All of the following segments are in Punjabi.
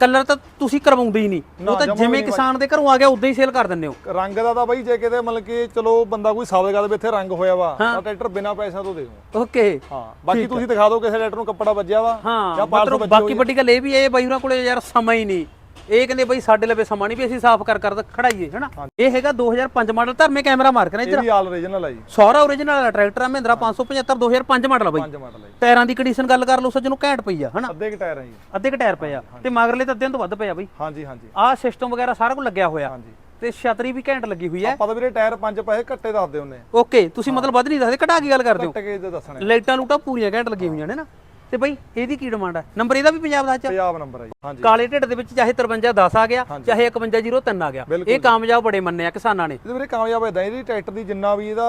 ਕਲਰ ਤਾਂ ਤੁਸੀਂ ਕਰਵਾਉਂਦੇ ਹੀ ਨਹੀਂ। ਉਹ ਤਾਂ ਜਿਵੇਂ ਕਿਸਾਨ ਦੇ ਘਰੋਂ ਆ ਗਿਆ ਉਦਾਂ ਹੀ ਸੇਲ ਕਰ ਦਿੰਦੇ ਹੋ। ਰੰਗ ਦਾ ਤਾਂ ਬਾਈ ਜੇ ਕਿਤੇ ਮਤਲਬ ਕਿ ਚਲੋ ਬੰਦਾ ਕੋਈ ਸਾਬਤ ਗੱਲ ਵੀ ਇੱਥੇ ਰੰਗ ਹੋਇਆ ਵਾ। ਤਾਂ ਟਰੈਕਟਰ ਬਿਨਾਂ ਪੈਸਿਆਂ ਤੋਂ ਦੇਓ। ਓਕੇ। ਹਾਂ ਬਾਕੀ ਤੁਸੀਂ ਦਿਖਾ ਦਿਓ ਕਿਸੇ ਟਰੈਕਟਰ ਨੂੰ ਕੱਪੜਾ ਵੱਜਿਆ ਵਾ ਜਾਂ ਬਾਕੀ। ਵੱਡੀ ਗੱਲ ਇਹ ਵੀ ਹੈ ਇਹ ਬਾਈ ਹੋਰਾਂ ਕੋਲੇ ਯਾਰ ਸਮਾਂ ਹੀ ਨਹੀਂ। ਇਹ ਕਹਿੰਦੇ ਬਈ ਸਾਡੇ ਲਵੇ ਸਮਾਂ ਨਹੀਂ ਵੀ ਅਸੀਂ ਸਾਫ਼ ਕਰ ਕਰ ਖੜਾਈਏ ਹਨਾ? ਇਹ ਹੈਗਾ 2005 ਮਾਡਲ ਧਰਮੇ ਕੈਮਰਾ ਮਾਰ ਕੇ ਨਾ ਇਹ ਇੱਧਰ। ਵੀ ਆਲ ਓਰੀਜਨਲ ਆ ਜੀ। ਸੌਰਾ origignal ਵਾਲਾ ਟਰੈਕਟਰ ਆ ਮਹਿੰਦਰਾ 575 2005 ਮਾਡਲ ਆ ਬਾਈ। ਪੰਜ ਮਾਡਲ ਆ ਜੀ। ਟਾਇਰਾਂ ਦੀ ਕੰਡੀਸ਼ਨ ਗੱਲ ਕਰ ਲਓ ਸੱਜਣੋਂ ਘੈਂਟ ਪਈ ਆ ਹਨਾ? ਅੱਧੇ ਕ ਟਾਇਰ ਆ ਜੀ। ਅੱਧੇ ਕ ਟਾਇਰ ਪਏ ਆ। ਤੇ ਮਗਰਲੇ ਤਾਂ ਅੱਧਿਆਂ ਤੋਂ ਵੱਧ ਪਏ ਆ ਬਈ। ਹਾਂਜੀ ਹਾਂਜੀ। ਆਹ ਸਿਸਟਮ ਵਗੈਰਾ ਸਾਰਾ ਕੁਝ ਲੱਗਿਆ ਹੋਇਆ। ਹਾਂਜੀ। ਤੇ ਛਤਰੀ ਵੀ ਘੈਂਟ ਲੱਗੀ ਹੋਈ ਹੈ। ਆਪਾਂ ਤਾਂ ਵੀਰੇ ਟਾਇਰ ਪੰਜ ਪੈਸੇ ਘੱਟੇ ਦੱਸਦੇ ਹੁੰਨੇ ਓਕੇ ਤੁਸੀਂ ਮਤਲਬ ਵੱਧ ਨਹੀਂ ਦੱਸਦੇ ਘਟਾ ਕੇ ਗੱਲ ਕਰਦੇ ਹੋ ਘੱਟ ਕੇ ਦੇ ਦੱਸਣੇ ਲਾਈਟਾਂ ਲੂਟਾਂ ਪੂਰੀਆਂ ਘੈਂਟ ਲੱਗੀਆਂ ਹੋਈਆਂ ਨੇ ਨਾ। ਤੇ ਬਈ ਇਹਦੀ ਕੀ ਡਿਮਾਂਡ ਹੈ ਨੰਬਰ ਇਹਦਾ ਵੀ ਪੰਜਾਬ ਦਾ ਚ ਪੰਜਾਬ ਨੰਬਰ ਜੀ ਹਾਂਜੀ। ਕਾਲੇ ਢਿੱਡ ਦੇ ਵਿੱਚ ਚਾਹੇ 53 10 ਆ ਗਿਆ ਚਾਹੇ 5103 ਆ ਗਿਆ। ਇਹ ਕਾਮਯਾਬ ਬੜੇ ਮੰਨੇ ਆ ਕਿਸਾਨਾਂ ਨੇ। ਇਹਦੇ ਵੀਰੇ ਕਾਮਯਾਬ ਇਦਾਂ ਇਹਦੀ ਟਰੈਕਟਰ ਦੀ ਜਿੰਨਾ ਵੀ ਇਹਦਾ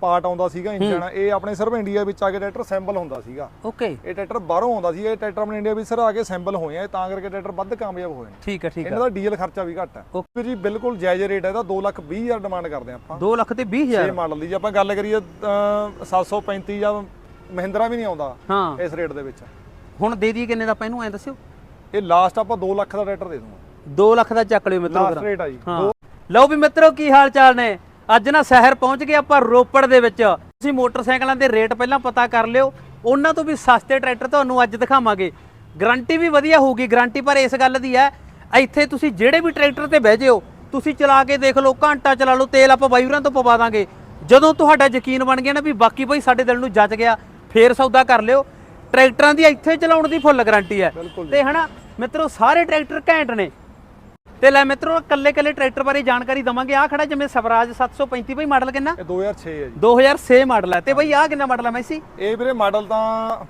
ਪਾਰਟ ਆਉਂਦਾ ਸੀਗਾ ਇੰਜਨ ਇਹ ਆਪਣੇ ਸਿਰਫ ਇੰਡੀਆ ਵਿੱਚ ਆ ਕੇ ਟਰੈਕਟਰ ਸੈਂਪਲ ਹੁੰਦਾ ਸੀਗਾ। ਓਕੇ ਇਹ ਟਰੈਕਟਰ ਬਾਹਰੋਂ ਆਉਂਦਾ ਸੀ ਇਹ ਟਰੈਕਟਰ ਆਪਣੇ ਇੰਡੀਆ ਵਿੱਚ ਸਿਰ ਆ ਕੇ ਸੈਂਪਲ ਹੋਏ ਆ ਤਾਂ ਕਰਕੇ ਟਰੈਕਟਰ ਵੱਧ ਕਾਮਯਾਬ ਹੋਏ ਨੇ। ਠੀਕ ਹੈ ਠੀਕ ਹੈ ਇਹਨਾਂ ਦਾ ਡੀਜ਼ਲ ਖਰਚਾ ਵੀ ਘੱਟ ਹੈ ਓਕੇ। ਜੀ ਬਿਲਕੁਲ ਜਾਇਜ਼ ਰੇਟ ਹੈ ਇਹਦਾ 2 ਲੱਖ 20 ਹਜ਼ਾਰ ਡਿਮਾਂਡ ਕਰਦੇ ਆਪਾਂ। 2 ਲੱਖ ਤੇ 20000 ਇਹ ਮਾਡਲ ਦੀ ਜੇ ਆਪਾਂ ਗੱਲ ਕਰੀਏ ਅਹ, 735 ਜਾਂ ਮਹਿੰਦਰਾ ਵੀ ਨਹੀਂ ਆਉਂਦਾ ਹਾਂ। ਇਸ ਰੇਟ ਦੇ ਵਿੱਚ। ਹੁਣ ਦੇ ਦਈਏ ਕਿੰਨੇ ਦਾ ਆਪਾਂ ਇਹਨੂੰ ਐ ਦੱਸਿਓ। ਇਹ ਲਾਸਟ ਆਪਾਂ 2 ਲੱਖ ਦਾ ਟਰੈਕਟਰ ਦੇ ਦੂੰਗਾ। 2 ਲੱਖ ਦਾ ਚੱਕ ਲਿਓ ਮਿੱਤਰੋ ਲਾਸਟ ਰੇਟ ਆ ਜੀ। ਲਓ ਵੀ ਮਿੱਤਰੋ ਕੀ ਹਾਲ ਚਾਲ ਨੇ? ਅੱਜ ਨਾ ਸ਼ਹਿਰ ਪਹੁੰਚ ਗਏ ਆਪਾਂ ਰੋਪੜ ਦੇ ਵਿੱਚ। ਤੁਸੀਂ ਮੋਟਰਸਾਈਕਲਾਂ ਦੇ ਰੇਟ ਪਹਿਲਾਂ ਪਤਾ ਕਰ ਲਿਓ। ਉਹਨਾਂ ਤੋਂ ਵੀ ਸਸਤੇ ਟਰੈਕਟਰ ਤੁਹਾਨੂੰ ਅੱਜ ਦਿਖਾਵਾਂਗੇ। ਗਾਰੰਟੀ ਵੀ ਵਧੀਆ ਹੋਊਗੀ। ਗਾਰੰਟੀ ਪਰ ਇਸ ਗੱਲ ਦੀ ਹੈ ਇੱਥੇ ਤੁਸੀਂ ਜਿਹੜੇ ਵੀ ਟਰੈਕਟਰ ਤੇ ਬਹਿ ਜਿਓ ਤੁਸੀਂ ਚਲਾ ਕੇ ਦੇਖ ਲਓ ਘੰਟਾ ਚਲਾ ਲਓ ਤੇਲ ਆਪਾਂ ਬਾਈਰਾਂ ਤੋਂ ਪਵਾ ਦਾਂਗੇ। ਜਦੋਂ ਤੁਹਾਡਾ ਯਕੀਨ ਬਣ ਗਿਆ ਨਾ ਵੀ ਬਾਕੀ ਬਈ ਸਾਡੇ ਦਿਲ ਨੂੰ ਜੱਜ ਗਿਆ ਫੇਰ ਸੌਦਾ ਕਰ ਲਿਓ। ਟਰੈਕਟਰਾਂ ਦੀ ਇੱਥੇ ਚਲਾਉਣ ਦੀ ਫੁੱਲ ਗਾਰੰਟੀ ਹੈ। ਤੇ ਹਨਾ ਮਿੱਤਰੋ ਸਾਰੇ ਟਰੈਕਟਰ ਘੈਂਟ ਨੇ। ਤੇ ਲੈ ਮਿੱਤਰੋ ਕੱਲੇ ਕੱਲੇ ਟਰੈਕਟਰ ਬਾਰੇ ਜਾਣਕਾਰੀ ਦਵਾਂਗੇ। ਆ ਖੜਾ ਜਿਵੇਂ ਸਵਰਾਜ 735 ਬਈ ਮਾਡਲ ਕਿੰਨਾ? ਇਹ 2006 ਹੈ ਜੀ। 2006 ਮਾਡਲ ਹੈ। ਤੇ ਬਈ ਆ ਕਿੰਨਾ ਮਾਡਲ ਹੈ ਮੈਸੀ ਇਹ ਵੀਰੇ ਮਾਡਲ ਤਾਂ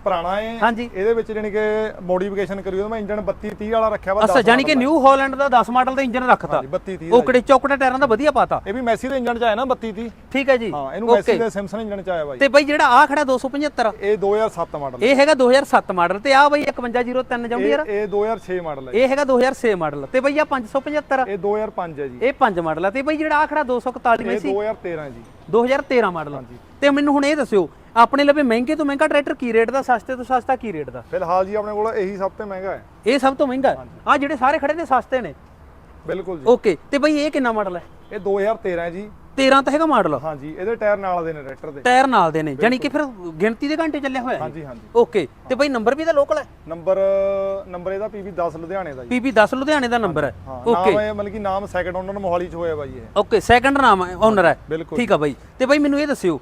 ਪੁਰਾਣਾ ਹੈ। ਹਾਂਜੀ। ਇਹਦੇ ਵਿੱਚ ਜਾਨੀ ਕਿ ਮੋਡੀਫਿਕੇਸ਼ਨ ਕਰੀ ਉਹਦਾ ਮੈਂ ਇੰਜਨ 32 30 ਵਾਲਾ ਰੱਖਿਆ ਵਾ ਅੱਛਾ ਜਾਨੀ ਕਿ ਨਿਊ ਹਾਲੈਂਡ ਦਾ 10 ਮਾਡਲ ਦਾ ਇੰਜਨ ਰੱਖਤਾ। 32 30 ਓਕੜੇ ਚੌਕੜੇ ਟਾਇਰਾਂ ਦਾ ਵਧੀਆ ਪਾਤਾ। ਇਹ ਵੀ ਮੈਸੀ ਦੇ ਇੰਜਨ ਚ ਆਇਆ ਨਾ 32 30 ਠੀਕ ਹੈ ਜੀ। ਹਾਂ ਇਹਨੂੰ ਮੈਸੀ ਦੇ ਸਿਮਸਨ ਇੰਜਨ ਚ ਆਇਆ ਬਾਈ ਤੇ ਬਈ ਜਿਹੜਾ ਆ ਖੜਾ 275 ਇਹ 2007 ਮਾਡਲ ਇਹ ਹੈਗਾ 2007 ਮਾਡਲ। ਤੇ ਆ ਬਈ 5103 ਜੌਂਡੀਅਰ ਇਹ 2006 ਮਾਡਲ ਹੈ। ਇਹ ਹੈਗਾ 2006 ਮਾਡਲ। ਤੇ ਬਈ ਆ 575 ਇਹ 2005 ਹੈ ਜੀ। ਇਹ 5 ਮਾਡਲ ਹੈ ਤੇ ਬਈ ਜਿਹੜਾ ਆ ਖੜਾ 241 ਇਹ ਮੈਸੀ 2013 ਜੀ। 2013 ਮਾਡਲ ਤੇ ਮੈਨੂੰ ਹੁਣ ਇਹ ਦੱਸਿਓ ਆਪਣੇ ਲਵੇ ਮਹਿੰਗੇ ਤੋਂ ਮਹਿੰਗਾ ਟਰੈਕਟਰ ਕੀ ਰੇਟ ਦਾ ਸਸਤੇ ਤੋਂ ਸਸਤਾ ਕੀ ਰੇਟ ਦਾ? ਫਿਲਹਾਲ ਜੀ ਆਪਣੇ ਕੋਲ ਇਹੀ ਸਭ ਤੋਂ ਮਹਿੰਗਾ ਹੈ। ਇਹ ਸਭ ਤੋਂ ਮਹਿੰਗਾ ਆ ਜਿਹੜੇ ਸਾਰੇ ਖੜੇ ਨੇ ਸਸਤੇ ਨੇ? ਬਿਲਕੁਲ ਜੀ। ਓਕੇ ਤੇ ਬਈ ਇਹ ਕਿੰਨਾ ਮਾਡਲ ਹੈ? ਇਹ 2013 ਹੈ ਜੀ। 13 ਤਾਂ ਹੈਗਾ ਮਾਡਲ। ਹਾਂਜੀ ਇਹਦੇ ਟਾਇਰ ਨਾਲ ਦੇ ਨੇ ਟਰੈਕਟਰ ਦੇ। ਟਾਇਰ ਨਾਲ ਦੇ ਨੇ ਜਾਨੀ ਕਿ ਫਿਰ ਗਿਣਤੀ ਦੇ ਘੰਟੇ ਚੱਲਿਆ ਹੋਇਆ ਹਾਂਜੀ ਹਾਂਜੀ। ਓਕੇ ਤੇ ਬਈ ਨੰਬਰ ਵੀ ਤਾਂ ਲੋਕਲ ਹੈ? ਨੰਬਰ ਨੰਬਰ ਇਹਦਾ PB 10 ਲੁਧਿਆਣੇ ਦਾ ਜੀ। ਪੀਪੀ 10 ਲੁਧਿਆਣੇ ਦਾ ਨੰਬਰ ਹੈ। ਓਕੇ ਨਾਮ ਹੈ ਮਤਲਬ ਕਿ ਨਾਮ ਸੈਕੰਡ ਓਨਰ ਮੋਹਾਲੀ ਚ ਹੋਇਆ ਬਾਈ ਇਹ। ਓਕੇ ਸੈਕੰਡ ਨਾਮ ਓਨਰ ਹੈ। ਠੀਕ ਆ ਬਈ। ਤੇ ਬਈ ਮੈਨੂੰ ਇਹ ਦੱਸਿਓ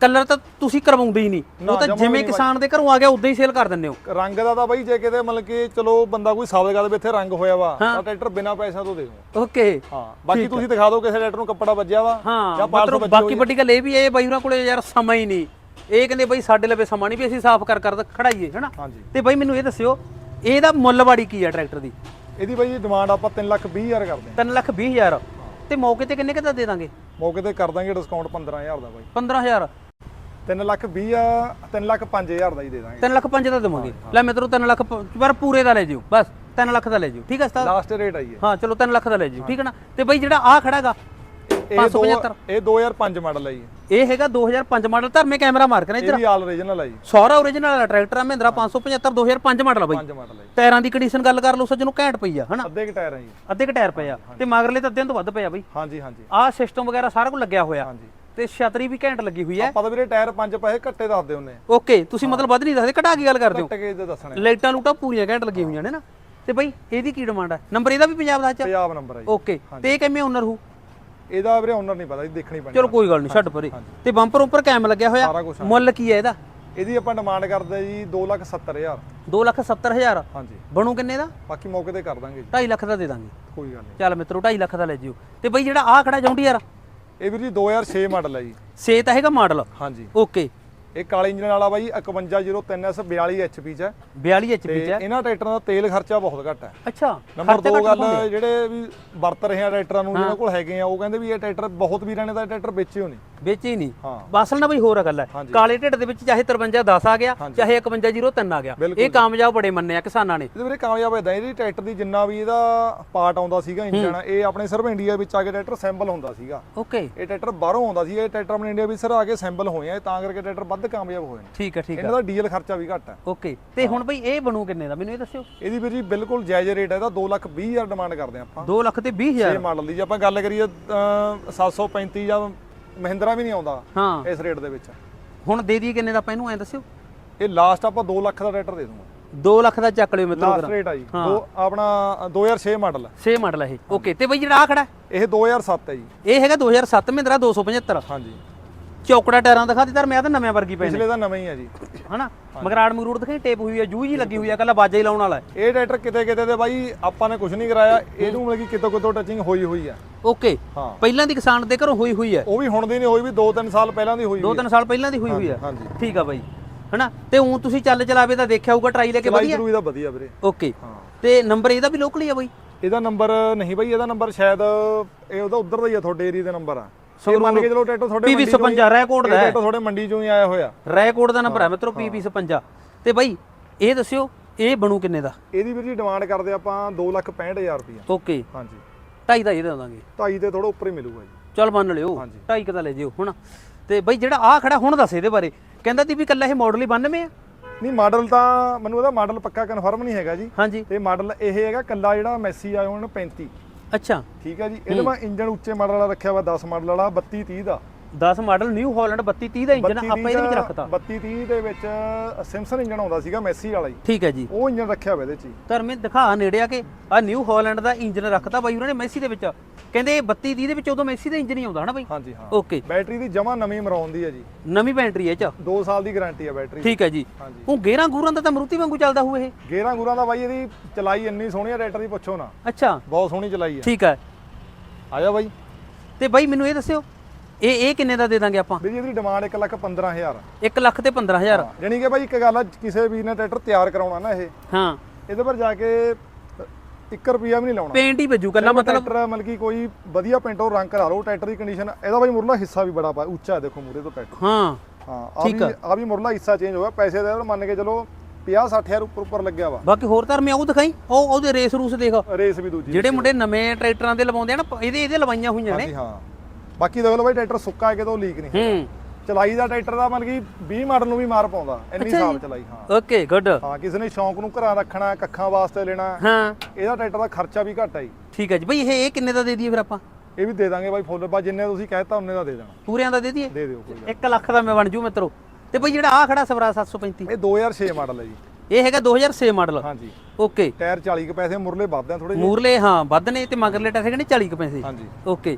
ਕਲਰ ਤਾਂ ਤੁਸੀਂ ਕਰਵਾਉਂਦੇ ਹੀ ਨਹੀਂ। ਉਹ ਤਾਂ ਜਿਵੇਂ ਕਿਸਾਨ ਦੇ ਘਰੋਂ ਆ ਗਿਆ ਉਦਾਂ ਹੀ ਸੇਲ ਕਰ ਦਿੰਦੇ ਹੋ। ਰੰਗ ਦਾ ਤਾਂ ਬਾਈ ਜੇ ਕਿਤੇ ਮਤਲਬ ਕਿ ਚਲੋ ਬੰਦਾ ਕੋਈ ਸਾਬਤ ਗੱਲ ਵੀ ਇੱਥੇ ਰੰਗ ਹੋਇਆ ਵਾ ਤਾਂ ਟਰੈਕਟਰ ਬਿਨਾਂ ਪੈਸਿਆਂ ਤੋਂ ਦੇਓ। ਓਕੇ। ਹਾਂ ਬਾਕੀ ਤੁਸੀਂ ਦਿਖਾ ਦਿਓ ਕਿਸੇ ਟਰੈਕਟਰ ਨੂੰ ਕੱਪੜਾ ਵੱਜਿਆ ਵਾ ਜਾਂ ਪਾਰਸਲ ਮਤਲਬ ਬਾਕੀ ਵੱਡੀ ਗੱਲ ਇਹ ਵੀ ਹੈ ਬਾਈ ਹੋਰਾਂ ਕੋਲੇ ਯਾਰ ਸਮਾਂ ਹੀ ਨਹੀਂ। ਇਹ ਕਹਿੰਦੇ ਬਈ ਸਾਡੇ ਲਵੇ ਸਮਾਂ ਨਹੀਂ ਵੀ ਅਸੀਂ ਸਾਫ਼ ਕਰ ਕਰ ਖੜਾਈਏ ਹਨਾ? ਤੇ ਬਈ ਮੈਨੂੰ ਇਹ ਦੱਸਿਓ ਇਹਦਾ ਮੁੱਲ ਵਾੜੀ ਕੀ ਹੈ ਟਰੈਕਟਰ ਦੀ? ਇਹਦੀ ਬਾਈ ਡਿਮਾਂਡ ਆਪਾਂ 3 ਲੱਖ 20 ਹਜ਼ਾਰ ਕਰਦੇ ਹਾਂ। 3 ਲੱਖ 20 ਹਜ਼ਾਰ। ਤੇ ਮੌਕੇ ਤੇ ਕਿੰਨੇ ਕਿਦਾ ਦੇ ਦਾਂਗੇ? ਮੌਕੇ ਤੇ ਕਰ ਦਾਂਗੇ ਡਿਸਕਾਊਂਟ 15000 ਦਾ ਬਾਈ। 15000 3 ਲੱਖ 20 ਆ 3 ਲੱਖ 5000 ਦਾ ਹੀ ਦੇ ਦਾਂਗੇ। 3 ਲੱਖ 5 ਦਾ ਦੇਵਾਂਗੇ। ਲੈ ਮਿੱਤਰੋ 3 ਲੱਖ ਪ- ਪਰ ਪੂਰੇ ਦਾ ਲੈ ਜਿਓ ਬਸ 3 ਲੱਖ ਦਾ ਲੈ ਜਿਓ ਠੀਕ ਹੈ ਉਸਤਾਦ? ਲਾਸਟ ਰੇਟ ਆਈ ਹੈ ਹਾਂ ਚਲੋ 3 ਲੱਖ ਦਾ ਲੈ ਜਿਓ ਠੀਕ ਹੈ ਨਾ? ਤੇ ਬਈ ਜਿਹੜਾ ਆ ਖੜਾਗਾ ਇਹ ਦੋ 575 ਇਹ 2005 ਮਾਡਲ ਹੈ ਜੀ। ਇਹ ਹੈਗਾ 2005 ਮਾਡਲ ਧਰਮੇ ਕੈਮਰਾ ਮਾਰ ਕੇ ਨਾ ਇਹ ਇੱਧਰ। ਵੀ ਆਲ ਓਰੀਜਨਲ ਹੈ ਜੀ। ਸੌਰਾ origignal ਵਾਲਾ ਟਰੈਕਟਰ ਆ ਮਹਿੰਦਰਾ 575 2005 ਮਾਡਲ ਆ ਬਈ। 5 ਮਾਡਲ ਹੈ ਜੀ। ਟਾਇਰਾਂ ਦੀ ਕੰਡੀਸ਼ਨ ਗੱਲ ਕਰ ਲਓ ਸੱਜਣੋਂ ਘੈਂਟ ਪਈ ਆ ਹਨਾ? ਅੱਧੇ ਕ ਟਾਇਰ ਹੈ ਜੀ। ਅੱਧੇ ਕ ਟਾਇਰ ਪਏ ਆ। ਤੇ ਮਗਰਲੇ ਤਾਂ ਅੱਧਿਆਂ ਤੋਂ ਵੱਧ ਪਏ ਆ ਬਈ। ਹਾਂਜੀ ਹਾਂਜੀ। ਆਹ ਸਿਸਟਮ ਵਗੈਰਾ ਸਾਰਾ ਕੁਝ ਲੱਗਿਆ ਹੋਇਆ। ਹਾਂਜੀ। ਤੇ ਛਤਰੀ ਵੀ ਘੈਂਟ ਲੱਗੀ ਹੋਈ ਹੈ। ਆਪਾਂ ਤਾਂ ਵੀਰੇ ਟਾਇਰ ਪੰਜ ਪੈਸੇ ਘੱਟੇ ਦੱਸਦੇ ਹੁੰਨੇ ਓਕੇ ਤੁਸੀਂ ਮਤਲਬ ਵੱਧ ਨਹੀਂ ਦੱਸਦੇ ਘਟਾ ਕੇ ਗੱਲ ਕਰਦੇ ਹੋ। ਘੱਟ ਕੇ ਦੇ ਦੱਸਣੇ ਲਾਈਟਾਂ ਲੂਟਾਂ ਪੂਰੀਆਂ ਘੈਂਟ ਲੱਗੀਆਂ ਹੋਈਆਂ ਨੇ ਨਾ। ਤੇ ਬਈ ਇਹਦੀ ਕੀ ਡਿਮਾਂਡ ਹੈ ਨੰਬਰ ਇਹਦਾ ਵੀ ਪੰਜਾਬ ਦਾ ਚ ਪੰਜਾਬ ਨੰਬਰ ਹੈ ਜੀ। ਓਕੇ ਤੇ ਇਹ ਕਿਵੇਂ ਓਨਰ ਹੋ ਇਹਦਾ ਵੀਰੇ ਓਨਰ ਨਹੀਂ ਪਤਾ ਜੀ ਦੇਖਣੀ ਪੈਣੀ। ਚਲੋ ਕੋਈ ਗੱਲ ਨਹੀਂ ਛੱਡ ਪਰੇ। ਤੇ ਬੰਪਰ ਉੱਪਰ ਕੈਮ ਲੱਗਿਆ ਹੋਇਆ ਮੁੱਲ ਕੀ ਹੈ ਇਹਦਾ? ਇਹਦੀ ਆਪਾਂ ਡਿਮਾਂਡ ਕਰਦੇ ਜੀ 270000 2 ਲੱਖ 70 ਹਜ਼ਾਰ? ਹਾਂਜੀ। ਬਣੂ ਕਿੰਨੇ ਦਾ? ਬਾਕੀ ਮੌਕੇ ਤੇ ਕਰ ਦਾਂਗੇ ਜੀ। 2.5 ਲੱਖ ਦਾ ਦੇ ਦਾਂਗੇ। ਕੋਈ ਗੱਲ ਨਹੀਂ। ਚੱਲ ਮਿੱਤਰੋ 2.5 ਲੱਖ ਦਾ ਲੈ ਜਿਓ। ਤੇ ਬਈ ਜਿਹੜਾ ਆ ਖੜਾ ਜੌਂਡੀ ਯਾਰ ਇਹ ਵੀਰ ਜੀ 2006 ਮਾਡਲ ਹੈ ਜੀ। ਸੇ ਤਾਂ ਹੈਗਾ ਮਾਡਲ? ਹਾਂਜੀ। ਓਕੇ। ਇਹ ਕਾਲੇ ਇੰਜਨ ਵਾਲਾ ਬਾਈ 5103S 42 HP ਚ ਹੈ। 42 HP ਚ ਹੈ? ਇਹਨਾਂ ਟਰੈਕਟਰਾਂ ਦਾ ਤੇਲ ਖਰਚਾ ਬਹੁਤ ਘੱਟ ਹੈ। ਅੱਛਾ ਨੰਬਰ ਖਰਚੇ 2 ਘੱਟ ਗੱਲ। ਜਿਹੜੇ ਵੀ ਵਰਤ ਰਹੇ ਆ ਟਰੈਕਟਰਾਂ ਨੂੰ ਜਿਹਨਾਂ ਕੋਲ ਹੈਗੇ ਆ ਉਹ ਕਹਿੰਦੇ ਵੀ ਇਹ ਟਰੈਕਟਰ ਬਹੁਤ ਵੀਰਾਂ ਨੇ ਤਾਂ ਟਰੈਕਟਰ ਵੇਚੇ ਹੋ ਨਹੀਂ ਵੇਚੀ ਨਹੀਂ। ਹਾਂ। ਬਾਸਲ ਨਾ ਬਈ ਹੋਰ ਗੱਲ ਹੈ। ਹਾਂਜੀ। ਕਾਲੇ ਢਿੱਡ ਦੇ ਵਿੱਚ ਚਾਹੇ 53 10 ਆ ਗਿਆ ਹਾਂਜੀ। ਚਾਹੇ 5103 ਆ ਗਿਆ। ਬਿਲਕੁਲ ਇਹ ਕਾਮਯਾਬ ਬੜੇ ਮੰਨੇ ਆ ਕਿਸਾਨਾਂ ਨੇ। ਇਹਦੇ ਵੀਰੇ ਕਾਮਯਾਬ ਇਦਾਂ ਇਹਦੀ ਟਰੈਕਟਰ ਦੀ ਜਿੰਨਾ ਵੀ ਇਹਦਾ ਪਾਰਟ ਆਉਂਦਾ ਸੀਗਾ ਇੰਜਨ ਇਹ ਆਪਣੇ ਸਿਰਫ ਇੰਡੀਆ ਵਿੱਚ ਆ ਕੇ ਟਰੈਕਟਰ ਸੈਂਪਲ ਹੁੰਦਾ ਸੀਗਾ। ਓਕੇ। ਇਹ ਟਰੈਕਟਰ ਬਾਹਰੋਂ ਆਉਂਦਾ ਸੀ ਇਹ ਟਰੈਕਟਰ ਆਪਣੇ ਇੰਡੀਆ ਵਿੱਚ ਸਰ ਆ ਕੇ ਸੈਂਪਲ ਹੋਏ ਆ ਤਾਂ ਕਰਕੇ ਟਰੈਕਟਰ ਵੱਧ ਕਾਮਯਾਬ ਹੋਏ ਨੇ। ਠੀਕ ਹੈ ਠੀਕ ਹੈ ਇਹਨਾਂ ਦਾ ਡੀਜ਼ਲ ਖਰਚਾ ਵੀ ਘੱਟ ਹੈ। ਓਕੇ। ਤੇ ਹੁਣ ਬਈ ਇਹ ਬਣੂ ਕਿੰਨੇ ਦਾ? ਮੈਨੂੰ ਇਹ ਦੱਸਿਓ। ਇਹਦੀ ਵੀਰ ਜੀ ਬਿਲਕੁਲ ਜਾਇਜ਼ ਰੇਟ ਹੈ ਇਹਦਾ 2 ਲੱਖ 20 ਹਜ਼ਾਰ ਡਿਮਾਂਡ ਕਰਦੇ ਆਪਾਂ। 2 ਲੱਖ ਤੇ 20000 ਇਹ ਮਾਡਲ ਦੀ ਜੇ ਆਪਾਂ ਗੱਲ ਕਰੀਏ ਅਹ, 735 ਜਾਂ ਮਹਿੰਦਰਾ ਵੀ ਨਹੀਂ ਆਉਂਦਾ ਹਾਂ। ਇਸ ਰੇਟ ਦੇ ਵਿੱਚ। ਹੁਣ ਦੇ ਦਈਏ ਕਿੰਨੇ ਦਾ ਆਪਾਂ ਇਹਨੂੰ ਐ ਦੱਸਿਓ। ਇਹ ਲਾਸਟ ਆਪਾਂ 2 ਲੱਖ ਦਾ ਟਰੈਕਟਰ ਦੇ ਦੂੰਗਾ। 2 ਲੱਖ ਦਾ ਚੱਕ ਲਿਓ ਮਿੱਤਰੋ ਲਾਸਟ ਰੇਟ ਆ ਜੀ। ਦੋ ਆਪਣਾ 2006 ਮਾਡਲ ਸੇ ਮਾਡਲ ਹੈ ਇਹ। ਓਕੇ ਤੇ ਬਈ ਜਿਹੜਾ ਆ ਖੜਾ ਹੈ, ਇਹ 2007 ਹੈ ਜੀ। ਇਹ ਹੈਗਾ 2007 ਮਹਿੰਦਰਾ 275 ਹਾਂਜੀ। ਚੌਕੜਾ ਟਾਇਰਾਂ ਦਿਖਾ ਦਿੱਤਾ ਮੈਂ ਤਾਂ ਨਵੇਂ ਵਰਗੀ ਪੈਣੇ ਪਿਛਲੇ ਦਾ ਨਵਾਂ ਹੀ ਹੈ ਜੀ। ਹਨਾ? ਮਗਰਾੜ ਮਗਰੂੜ ਦਿਖਾਈ ਟੇਪ ਹੋਈ ਜੂਝ ਹੀ ਲੱਗੀ ਹੋਈ ਹੈ ਕੱਲਾ ਬਾਜਾ ਹੀ ਲਾਉਣ ਵਾਲਾ ਇਹ ਟਰੈਕਟਰ ਕਿਤੇ ਕਿਤੇ ਤੇ ਬਾਈ ਆਪਾਂ ਨੇ ਕੁਝ ਨਹੀਂ ਕਰਾਇਆ ਇਹਨੂੰ ਮਤਲਬ ਕਿ ਕਿਤੋਂ ਕਿਤੋਂ ਟੱਚਿੰਗ ਹੋਈ ਹੋਈ ਹੈ ਓਕੇ। ਪਹਿਲਾਂ ਦੀ ਕਿਸਾਨ ਦੇ ਘਰੋਂ ਹੋਈ ਹੋਈ ਹੈ ਉਹ ਵੀ ਹੁਣ ਦੀ ਨਹੀਂ ਹੋਈ ਵੀ 2-3 ਸਾਲ ਪਹਿਲਾਂ ਦੀ ਹੋਈ ਹੋਈ ਤਿੰਨ ਸਾਲ ਪਹਿਲਾਂ ਦੀ ਹੋਈ ਹੋਈ ਹੈ ਹਾਂਜੀ ਠੀਕ ਆ ਬਾਈ। ਹਨਾ? ਤੇ ਉਂ ਤੁਸੀਂ ਚੱਲ ਚਲਾਵੇ ਤਾਂ ਦੇਖਿਆ ਹੋਊਗਾ ਟਰਾਈ ਲੈ ਕੇ ਵਧੀਆ। ਚਲੂਈ ਦਾ ਵਧੀਆ ਵੀਰੇ। ਓਕੇ। ਤੇ ਨੰਬਰ ਇਹਦਾ ਵੀ ਲੋਕਲ ਹੀ ਆ ਬਾਈ? ਇਹਦਾ ਨੰਬਰ ਨਹੀਂ ਬਾਈ ਇਹਦਾ ਨੰਬਰ ਸ਼ਾਇਦ ਇਹ ਉਹਦਾ ਉਧਰ ਦਾ ਹੀ ਆ ਤੁਹਾਡੇ ਏਰੀਆ ਦਾ ਨੰਬਰ ਆ। ਇਹ ਮੰਨ ਕੇ ਚਲੋ ਟਰੈਕਟਰ ਤੁਹਾਡੇ ਪੀਵੀ 55 ਰੈਕੋਰਡ ਦਾ ਹੈ। ਟਰੈਕਟਰ ਤੁਹਾਡੇ ਮੰਡੀ ਚੋਂ ਹੀ ਆਇਆ ਹੋਇਆ। ਰੈਕੋਰਡ ਦਾ ਨੰਬਰ ਹੈ। ਮਿੱਤਰੋ ਪੀਵੀ 56 ਤੇ ਬਾਈ ਇਹ ਦੱਸਿਓ ਇਹ ਬਣੂ ਕਿੰਨੇ ਦਾ? ਇਹਦੀ ਵੀਰ ਜੀ ਡਿਮਾਂਡ ਕਰਦੇ ਆਪਾਂ 265000 ਰੁਪਏ ਓਕੇ ਹਾਂਜੀ। ਢਾਈ ਦਾ ਇਹ ਦੇ ਦਾਂਗੇ। ਢਾਈ ਤੇ ਥੋੜਾ ਉੱਪਰ ਹੀ ਮਿਲੂਗਾ ਜੀ। ਚੱਲ ਮੰਨ ਲਿਓ। ਹਾਂਜੀ। ਢਾਈ ਕੁ ਦਾ ਲੈ ਜਿਓ ਹੁਣ। ਤੇ ਬਾਈ ਜਿਹੜਾ ਆ ਖੜਾ ਹੁਣ ਦੱਸ ਇਹਦੇ ਬਾਰੇ। ਕਹਿੰਦਾ ਤੀ ਵੀ ਕੱਲਾ ਇਹ ਮਾਡਲ ਹੀ 92 ਆ। ਨਹੀਂ ਮਾਡਲ ਤਾਂ ਮੈਨੂੰ ਉਹਦਾ ਮਾਡਲ ਪੱਕਾ ਕਨਫਰਮ ਨਹੀਂ ਹੈਗਾ ਜੀ। ਹਾਂਜੀ। ਤੇ ਮਾਡਲ ਇਹ ਹੈਗਾ ਕੱਲਾ ਜਿਹੜਾ ਮੈਸੀ ਆਇਆ ਉਹਨਾਂ 35 ਅੱਛਾ। ਠੀਕ ਹੈ ਜੀ। ਇਹਦੇ ਮੈਂ ਇੰਜਨ ਉੱਚੇ ਮਾਡਲ ਵਾਲਾ ਰੱਖਿਆ ਵਾ 10 ਮਾਡਲ ਵਾਲਾ 32 30 ਦਾ। 10 ਮਾਡਲ ਨਿਊ ਹਾਲੈਂਡ 32 30 ਦਾ ਇੰਜਨ 32 ਆਪਾਂ ਇਹਦੇ ਵਿੱਚ ਰੱਖਤਾ। 32 30 ਦੇ ਵਿੱਚ ਸਿਮਸਨ ਇੰਜਨ ਆਉਂਦਾ ਸੀਗਾ ਮੈਸੀ ਵਾਲਾ ਜੀ ਠੀਕ ਹੈ ਜੀ। ਉਹ ਇੰਜਨ ਰੱਖਿਆ ਵਾ ਇਹਦੇ ਚ ਹੀ। ਧਰਮੇ ਦਿਖਾ ਨੇੜੇ ਆ ਕੇ ਆ ਨਿਊ ਹਾਲੈਂਡ ਦਾ ਇੰਜਨ ਰੱਖਤਾ ਬਾਈ ਉਹਨਾਂ ਨੇ ਮੈਸੀ ਦੇ ਵਿੱਚ। ਕਹਿੰਦੇ 32 30 ਦੇ ਵਿੱਚ ਉਦੋਂ ਮੈਸੀ ਦਾ ਇੰਜਨ ਹੀ ਆਉਂਦਾ ਹਨਾ ਬਾਈ? ਹਾਂਜੀ ਹਾਂ। ਓਕੇ ਬੈਟਰੀ ਦੀ ਜਮਾ ਨਵੀਂ ਮਰਾਉਣ ਦੀ ਹੈ ਜੀ। ਨਵੀਂ ਬੈਟਰੀ ਹੈ ਚ। 2 ਸਾਲ ਦੀ ਗਾਰੰਟੀ ਹੈ ਬੈਟਰੀ। ਠੀਕ ਹੈ ਜੀ। ਉਹ ਗੇਰਾਂ ਗੂਰਾਂ ਦਾ ਤਾਂ ਮਰੂਤੀ ਵਾਂਗੂ ਚੱਲਦਾ ਹੋਊ ਇਹ? ਗੇਰਾਂ ਗੁਰਾਂ ਦਾ ਬਾਈ ਇਹਦੀ ਚਲਾਈ ਇੰਨੀ ਸੋਹਣੀ ਹੈ ਟਰੈਕਟਰ ਦੀ ਪੁੱਛੋ ਨਾ। ਅੱਛਾ। ਬਹੁਤ ਸੋਹਣੀ ਚਲਾਈ ਹੈ। ਠੀਕ ਹੈ। ਆ ਜਾ ਬਾਈ। ਤੇ ਬਾਈ ਮੈਨੂੰ ਇਹ ਦੱਸਿਓ ਇਹ ਇਹ ਕਿੰਨੇ ਦਾ ਦੇ ਦਾਂਗੇ ਆਪਾਂ? ਵੀਰ ਜੀ ਇਹਦੀ ਡਿਮਾਂਡ 1 ਲੱਖ 15000 1 ਲੱਖ ਤੇ 15000 ਜਾਣੀ ਕਿ ਬਾਈ ਇੱਕ ਗੱਲ ਆ ਕਿਸੇ ਵੀਰ ਨੇ ਟਰੈਕਟਰ ਤਿਆਰ ਕਰਾਉਣਾ ਨਾ ਇਹ ਹਾਂ। ਇਹਦੇ ਪਰ ਜਾ ਕੇ 1 ਰੁਪਿਆ ਵੀ ਨਹੀਂ ਲਾਉਣਾ। ਪੇਂਟ ਹੀ ਵੱਜੂ ਕੱਲਾ ਮਤਲਬ ਟਰੈਕਟਰ ਮਤਲਬ ਕਿ ਕੋਈ ਵਧੀਆ ਪੈਂਟੋ ਰੰਗ ਕਰਾ ਲਓ ਟਰੈਕਟਰ ਦੀ ਕੰਡੀਸ਼ਨ ਇਹਦਾ ਬਾਈ ਮੁਰਲਾ ਹਿੱਸਾ ਵੀ ਬੜਾ ਪਾ ਉੱਚਾ ਹੈ ਦੇਖੋ ਮੂਰੇ ਤੋਂ ਟਰੈਕਟਰ। ਹਾਂ ਹਾਂ ਆ ਵੀ ਆ। ਵੀ ਮੁਰਲਾ ਹਿੱਸਾ ਚੇਂਜ ਹੋਇਆ ਪੈਸੇ ਦਾ ਮੰਨ ਕੇ ਚਲੋ 50 60000 ਉੱਪਰ ਉੱਪਰ ਲੱਗਿਆ ਵਾ। ਬਾਕੀ ਹੋਰ ਧਰਮੇ ਉਹ ਦਿਖਾਈ ਉਹ ਉਹਦੇ ਰੇਸ ਰੂਸ ਦੇਖ। ਰੇਸ ਵੀ ਦੂਜੀ ਜਿਹੜੇ ਮੁੰਡੇ ਨਵੇਂ ਟਰੈਕਟਰਾਂ ਦੇ ਲਵਾਉਂਦੇ ਆ ਨਾ ਇਹਦੇ ਇਹਦੇ ਲਵਾਈਆਂ ਹੋਈਆਂ ਨੇ। ਹਾਂ। ਬਾਕੀ ਦੇਖ ਲਓ ਬਾਈ ਟਰੈਕਟਰ ਸੁੱਕਾ ਹੈ ਕਿਤੋਂ ਲੀਕ ਨਹੀਂ ਹੂੰ। ਚਲਾਈ ਦਾ ਟਰੈਕਟਰ ਦਾ ਮਤਲਬ ਕਿ 20 ਮਾਡਲ ਨੂੰ ਵੀ ਮਾਰ ਪਾਉਂਦਾ ਇੰਨੀ ਅੱਛਾ ਸਾਲ ਜੀ। ਚਲਾਈ ਹਾਂ। Okay good. ਹਾਂ ਕਿਸੇ ਨੇ ਸ਼ੌਂਕ ਨੂੰ ਘਰਾਂ ਰੱਖਣਾ ਕੱਖਾਂ ਵਾਸਤੇ ਲੈਣਾ ਹਾਂ। ਇਹਦਾ ਟਰੈਕਟਰ ਦਾ ਖਰਚਾ ਵੀ ਘੱਟ ਹੈ ਜੀ। ਠੀਕ ਹੈ ਜੀ। ਬਈ ਇਹ ਇਹ ਕਿੰਨੇ ਦਾ ਦੇ ਦਈਏ ਫਿਰ ਆਪਾਂ? ਇਹ ਵੀ ਦੇ ਦਾਂਗੇ ਬਾਈ ਫੁੱਲ ਬਾ ਜਿੰਨੇ ਤੁਸੀਂ ਕਹਿਤਾ ਉਹਨੇ ਦਾ ਦੇ ਦੇਣਾ। ਪੂਰਿਆਂ ਦਾ ਦੇ ਦਈਏ? ਦੇ ਦਿਓ ਕੋਈ 1 ਲੱਖ ਦਾ ਮੈਂ ਬਣ ਜੂ ਮਿੱਤਰੋ। ਤੇ ਬਈ ਜਿਹੜਾ ਆ ਖੜਾ ਸਵਰਾ 735 ਇਹ 2006 ਮਾਡਲ ਹੈ ਜੀ। ਇਹ ਹੈਗਾ 2006 ਮਾਡਲ। ਹਾਂਜੀ ਓਕੇ। ਟਾਇਰ 40 ਕੁ ਪੈਸੇ ਮੁਰਲੇ ਵੱਧਦੇ ਆ ਥੋੜੇ ਜਿਹੇ। ਮੂਰਲੇ ਹਾਂ ਵੱਧ ਨੇ ਤੇ ਮਗਰਲੇ ਟਾਸੇ ਕਹਿੰਦੇ 40 ਕੁ ਪੈਸੇ। ਹਾਂਜੀ ਓਕੇ।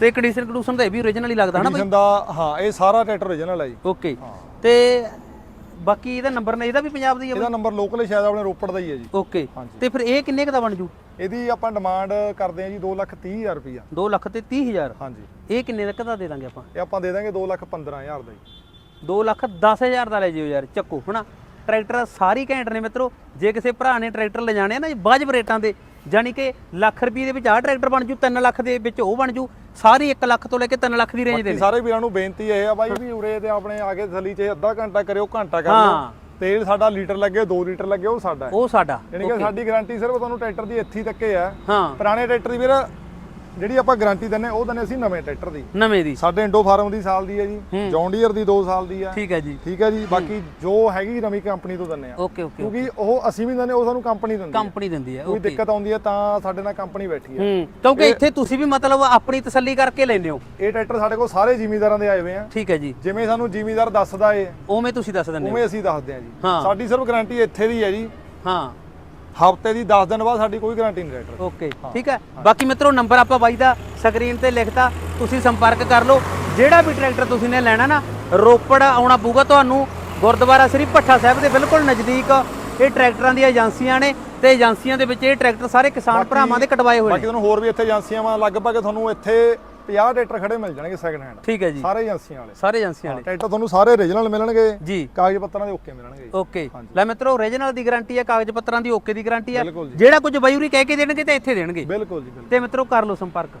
ਤੇ ਕੰਡੀਸ਼ਨ ਕੰਡੂਸ਼ਨ ਤਾਂ ਇਹ ਵੀ origignal ਹੀ ਲੱਗਦਾ ਹਨਾ ਬਈ? ਕੰਡੀਸ਼ਨ ਦਾ ਹਾਂ ਇਹ ਸਾਰਾ ਟਰੈਕਟਰ ਓਰੀਜਨਲ ਹੈ ਜੀ। ਓਕੇ ਤੇ ਬਾਕੀ ਇਹਦਾ ਨੰਬਰ ਨੇ ਇਹਦਾ ਵੀ ਪੰਜਾਬ ਦਾ ਹੀ ਆ ਇਹਦਾ ਨੰਬਰ ਲੋਕਲ ਸ਼ਾਇਦ ਆਪਣੇ ਰੋਪੜ ਦਾ ਹੀ ਹੈ ਜੀ। ਓਕੇ। ਤੇ ਫਿਰ ਇਹ ਕਿੰਨੇ ਕ ਦਾ ਬਣ ਜੂ? ਇਹਦੀ ਆਪਾਂ ਡਿਮਾਂਡ ਕਰਦੇ ਆ ਜੀ 230000 ਰੁਪਇਆ 2 ਲੱਖ ਤੇ 30000 ਹਾਂਜੀ। ਇਹ ਕਿੰਨੇ ਤੱਕ ਦਾ ਦੇ ਦਾਂਗੇ ਆਪਾਂ? ਇਹ ਆਪਾਂ ਦੇ ਦਾਂਗੇ 215000 ਦਾ ਜੀ। 2 ਲੱਖ 10000 ਦਾ ਲੈ ਜਿਓ ਯਾਰ ਚੱਕੋ ਹਨਾ? ਟਰੈਕਟਰ ਸਾਰੀ ਘੈਂਟ ਨੇ ਮਿੱਤਰੋ ਜੇ ਕਿਸੇ ਭਰਾ ਨੇ ਟਰੈਕਟਰ ਲੈ ਜਾਣੇ ਆ ਨਾ ਵਾਜਬ ਰੇਟਾਂ ਦੇ ਜਾਨੀ ਕਿ ਲੱਖ ਰੁਪਏ ਦੇ ਵਿੱਚ ਆਹ ਟਰੈਕਟਰ ਬਣ ਜੂ 3 ਲੱਖ ਦੇ ਵਿੱਚ ਉਹ ਬਣ ਜੂ ਸਾਰੀ 1 ਲੱਖ ਤੋਂ ਲੈ ਕੇ 3 ਲੱਖ ਦੀ ਰੇਂਜ ਦੇ ਨੇ ਸਾਰੇ ਵੀਰਾਂ ਨੂੰ ਬੇਨਤੀ ਇਹ ਆ ਬਾਈ ਵੀ ਉਰੇ ਤੇ ਆਪਣੇ ਆ ਕੇ ਥਲੀ 'ਚ ਅੱਧਾ ਘੰਟਾ ਕਰਿਓ ਘੰਟਾ ਕਰ ਹਾਂ। ਲਿਓ ਤੇਲ ਸਾਡਾ ਲੀਟਰ ਲੱਗੇ 2 ਲੀਟਰ ਲੱਗੇ ਉਹ ਸਾਡਾ। ਉਹ ਸਾਡਾ। ਯਾਨੀ ਕਿ ਸਾਡੀ ਗਾਰੰਟੀ ਸਿਰਫ ਤੁਹਾਨੂੰ ਟਰੈਕਟਰ ਦੀ ਇੱਥੇ ਹੀ ਤੱਕੇ ਆ। ਹਾਂ। ਪੁਰਾਣੇ ਟਰੈਕਟਰ ਦੀ ਵੀਰ ਜਿਹੜੀ ਆਪਾਂ ਗਾਰੰਟੀ ਦਿੰਨੇ ਉਹ ਦਿੰਨੇ ਅਸੀਂ ਨਵੇਂ ਟਰੈਕਟਰ ਦੀ। ਨਵੇਂ ਦੀ। ਸਾਡੇ ਇੰਡੋ ਫਾਰਮ ਦੀ ਸਾਲ ਦੀ ਹੈ ਜੀ। ਜੌਨ ਡੀਅਰ ਦੀ 2 ਸਾਲ ਦੀ ਆ ਠੀਕ ਹੈ ਜੀ। ਠੀਕ ਹੈ ਜੀ ਬਾਕੀ ਜੋ ਹੈਗੀ ਨਵੀਂ ਕੰਪਨੀ ਤੋਂ ਦਿੰਨੇ ਆ। ਓਕੇ ਓਕੇ ਕਿਉਂਕਿ ਉਹ ਅਸੀਂ ਵੀ ਦਿੰਨੇ ਉਹ ਸਾਨੂੰ ਕੰਪਨੀ ਦਿੰਦੀ ਹੈ। ਕੰਪਨੀ ਦਿੰਦੀ ਹੈ ਕੋਈ ਦਿੱਕਤ ਆਉਂਦੀ ਹੈ ਤਾਂ ਸਾਡੇ ਨਾਲ ਕੰਪਨੀ ਬੈਠੀ ਹੈ। ਕਿਉਂਕਿ ਇੱਥੇ ਤੁਸੀਂ ਵੀ ਮਤਲਬ ਆਪਣੀ ਤਸੱਲੀ ਕਰਕੇ ਲੈਂਦੇ ਹੋ। ਇਹ ਟਰੈਕਟਰ ਸਾਡੇ ਕੋਲ ਸਾਰੇ ਜ਼ਿਮੀਂਦਾਰਾਂ ਦੇ ਆਏ ਹੋਏ ਆ। ਠੀਕ ਹੈ ਜੀ। ਜਿਵੇਂ ਸਾਨੂੰ ਜ਼ਿਮੀਂਦਾਰ ਦੱਸਦਾ ਏ ਉਵੇਂ ਤੁਸੀਂ ਦੱਸ ਦਿੰਦੇ ਹੋ। ਉਵੇਂ ਅਸੀਂ ਦੱਸਦੇ ਆ ਜੀ। ਸਾਡੀ ਸਿਰਫ ਗਾਰੰਟੀ ਇੱਥੇ ਦੀ ਹੈ ਜੀ। ਹਾਂ। ਹਫ਼ਤੇ ਦੀ 10 ਦਿਨ ਬਾਅਦ ਸਾਡੀ ਕੋਈ ਗਾਰੰਟੀ ਨਹੀਂ ਟਰੈਕਟਰ ਓਕੇ ਠੀਕ ਹੈ। ਬਾਕੀ ਮਿੱਤਰੋ ਨੰਬਰ ਆਪਾਂ ਬਾਈ ਦਾ ਸਕਰੀਨ ਤੇ ਲਿਖਤਾ ਤੁਸੀਂ ਸੰਪਰਕ ਕਰ ਲਓ। ਜਿਹੜਾ ਵੀ ਟਰੈਕਟਰ ਤੁਸੀਂ ਨੇ ਲੈਣਾ ਨਾ ਰੋਪੜ ਆਉਣਾ ਪਊਗਾ ਤੁਹਾਨੂੰ। ਗੁਰਦੁਆਰਾ ਸ੍ਰੀ ਭੱਠਾ ਸਾਹਿਬ ਦੇ ਬਿਲਕੁਲ ਨਜ਼ਦੀਕ। ਇਹ ਟਰੈਕਟਰਾਂ ਦੀਆਂ ਏਜੰਸੀਆਂ ਨੇ ਤੇ ਏਜੰਸੀਆਂ ਦੇ ਵਿੱਚ ਇਹ ਟਰੈਕਟਰ ਸਾਰੇ ਕਿਸਾਨ ਭਰਾਵਾਂ ਦੇ ਕਟਵਾਏ ਹੋਏ ਬਾਕੀ ਨੇ ਤੁਹਾਨੂੰ ਹੋਰ ਵੀ ਇੱਥੇ ਏਜੰਸੀਆਂ ਵਾ ਲਗਭਗ ਤੁਹਾਨੂੰ ਇੱਥੇ 50 ਟਰੈਕਟਰ ਖੜੇ ਮਿਲ ਜਾਣਗੇ ਸੈਕਿੰਡ ਹੈਂਡ ਠੀਕ ਹੈ ਜੀ। ਸਾਰੇ ਏਜੰਸੀਆਂ ਵਾਲੇ। ਸਾਰੇ ਏਜੰਸੀਆਂ ਵਾਲੇ। ਟਰੈਕਟਰ ਤੁਹਾਨੂੰ ਸਾਰੇ ਓਰੀਜਨਲ ਮਿਲਣਗੇ। ਜੀ। ਕਾਗਜ਼ ਪੱਤਰਾਂ ਦੇ ਓਕੇ ਮਿਲਣਗੇ। ਓਕੇ ਲੈ ਮਿੱਤਰੋ ਓਰੀਜਨਲ ਦੀ ਗਾਰੰਟੀ ਹੈ ਕਾਗਜ਼ ਪੱਤਰਾਂ ਦੀ ਓਕੇ ਦੀ ਗਾਰੰਟੀ ਹੈ। ਜਿਹੜਾ ਕੁਝ ਬਾਈੂਰੀ ਕਹਿ ਕੇ ਦੇਣਗੇ ਤੇ ਇੱਥੇ ਦੇਣਗੇ। ਬਿਲਕੁਲ ਜੀ ਤੇ ਮਿੱਤਰੋ ਕਰ ਲਓ ਸੰਪਰਕ।